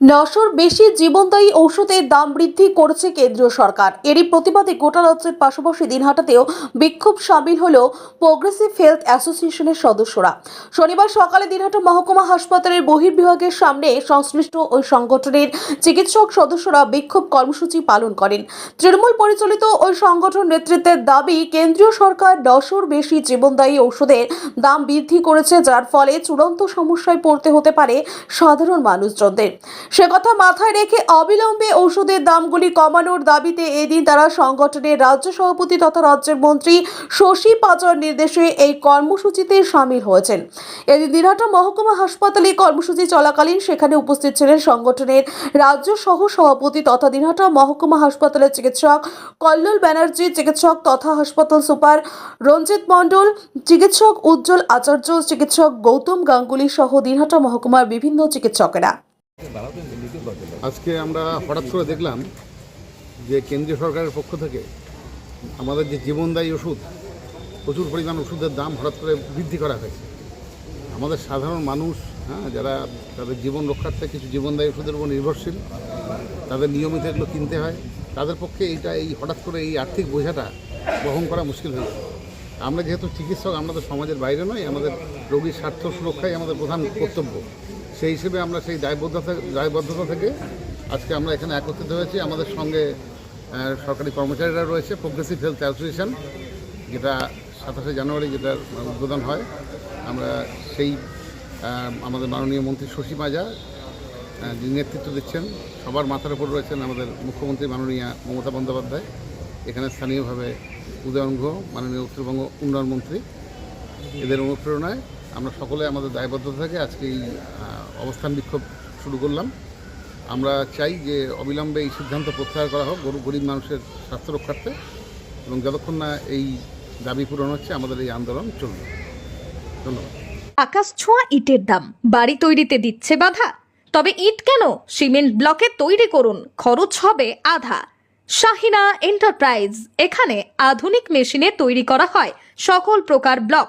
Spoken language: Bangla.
নশোর বেশি জীবনদায়ী ঔষধের দাম বৃদ্ধি করেছে কেন্দ্রীয় সরকার। এরই প্রতিবাদে গোটা রাজ্যের পাশাপাশি দিনহাটাতেও বিক্ষোভ সামিল হল প্রোগ্রেসিভ হেলথ অ্যাসোসিয়েশনের সদস্যরা। শনিবার সকালে দিনহাটা মহকুমা হাসপাতালের বহির্বিভাগের সামনে সংশ্লিষ্ট ওই সংগঠনের চিকিৎসক সদস্যরা বিক্ষোভ কর্মসূচি পালন করেন। তৃণমূল পরিচালিত ওই সংগঠন নেতৃত্বের দাবি, কেন্দ্রীয় সরকার নশোর বেশি জীবনদায়ী ঔষধের দাম বৃদ্ধি করেছে, যার ফলে চূড়ান্ত সমস্যায় পড়তে হতে পারে সাধারণ মানুষজনদের। সে কথা মাথায় রেখে অবিলম্বে ওষুধের দামগুলি কমানোর দাবিতে এদিন তারা সংগঠনের রাজ্য সভাপতি তথা রাজ্যের মন্ত্রী শশী পাচার নির্দেশে এই কর্মসূচিতে সামিল হয়েছেন। এদিন দিনহাটা মহকুমা হাসপাতালে কর্মসূচি চলাকালীন সেখানে উপস্থিত ছিলেন সংগঠনের রাজ্য সহ সভাপতি তথা দিনহাটা মহকুমা হাসপাতালের চিকিৎসক কল্লোল ব্যানার্জি, চিকিৎসক তথা হাসপাতাল সুপার রঞ্জিত মণ্ডল, চিকিৎসক উজ্জ্বল আচার্য, চিকিৎসক গৌতম গাঙ্গুলি সহ দিনহাটা মহকুমার বিভিন্ন চিকিৎসকেরা। আজকে আমরা হঠাৎ করে দেখলাম যে কেন্দ্রীয় সরকারের পক্ষ থেকে আমাদের যে জীবনদায়ী ওষুধ, প্রচুর পরিমাণ ওষুধের দাম হঠাৎ করে বৃদ্ধি করা হয়েছে। আমাদের সাধারণ মানুষ হ্যাঁ যারা তাদের জীবন রক্ষার্থে কিছু জীবনদায়ী ওষুধের উপর নির্ভরশীল, তাদের নিয়মিত এগুলো কিনতে হয়। তাদের পক্ষে এইটা, এই হঠাৎ করে এই আর্থিক বোঝাটা বহন করা মুশকিল হয়ে যায় আমরা যেহেতু চিকিৎসক, আমরা তো সমাজের বাইরে নয় আমাদের রোগীর স্বার্থ সুরক্ষাই আমাদের প্রধান কর্তব্য। সেই হিসেবে আমরা সেই দায়বদ্ধতা দায়বদ্ধতা থেকে আজকে আমরা এখানে একত্রিত হয়েছি। আমাদের সঙ্গে সরকারি কর্মচারীরা রয়েছে প্রোগ্রেসিভ হেলথ অ্যাসোসিয়েশন যেটা সাতাশে জানুয়ারি যেটা উদ্বোধন হয়। আমরা সেই আমাদের মাননীয় মন্ত্রী শশী মাজা যিনি নেতৃত্ব দিচ্ছেন, সবার মাথার উপর রয়েছেন আমাদের মুখ্যমন্ত্রী মাননীয়া মমতা বন্দ্যোপাধ্যায়, এখানে স্থানীয়ভাবে উদয়ন গুহ, মাননীয় উত্তরবঙ্গ উন্নয়ন মন্ত্রী। এদের অনুপ্রেরণায় আমরা সকলে আমাদের দায়বদ্ধতা থেকে আজকে এই অবস্থান বিক্ষোভ শুরু করলাম। আমরা চাই যে অবিলম্বে এই সিদ্ধান্ত প্রত্যাহার করা হোক গরু গরিব মানুষের স্বাস্থ্য রক্ষার্থে এবং যতক্ষণ না এই দাবি পূরণ হচ্ছে, আমাদের এই আন্দোলন চলবে। ধন্যবাদ। আকাশ ছোঁয়া ইটের দাম। বাড়ি তৈরিতে দিচ্ছে বাধা। তবে ইট কেন? সিমেন্ট ব্লকে তৈরি করুন, খরচ হবে আধা। শাহিনা এন্টারপ্রাইজ, এখানে আধুনিক মেশিনে তৈরি করা হয় সকল প্রকার ব্লক।